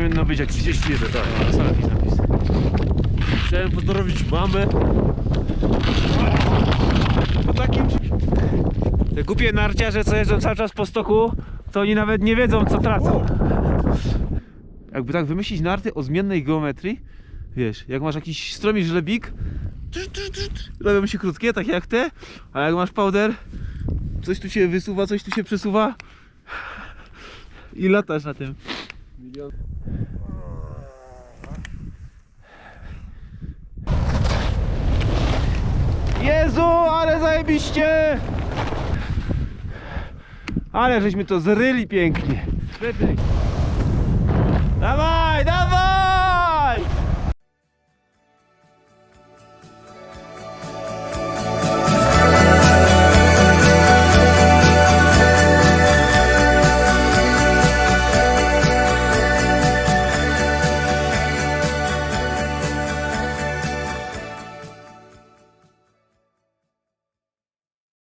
Powinno być jak 31, tak, na sam jakiś napis. Chciałem pozdrowić mamę. Po takim... Te głupie narciarze, co jeżdżą cały czas po stoku, to oni nawet nie wiedzą, co tracą. Jakby tak wymyślić narty o zmiennej geometrii, wiesz, jak masz jakiś stromi żlebik, robią się krótkie, tak jak te, a jak masz powder, coś tu się wysuwa, coś tu się przesuwa i latasz na tym. Jezu, ale zajebiście! Ale żeśmy to zryli pięknie. Dawaj, dawaj!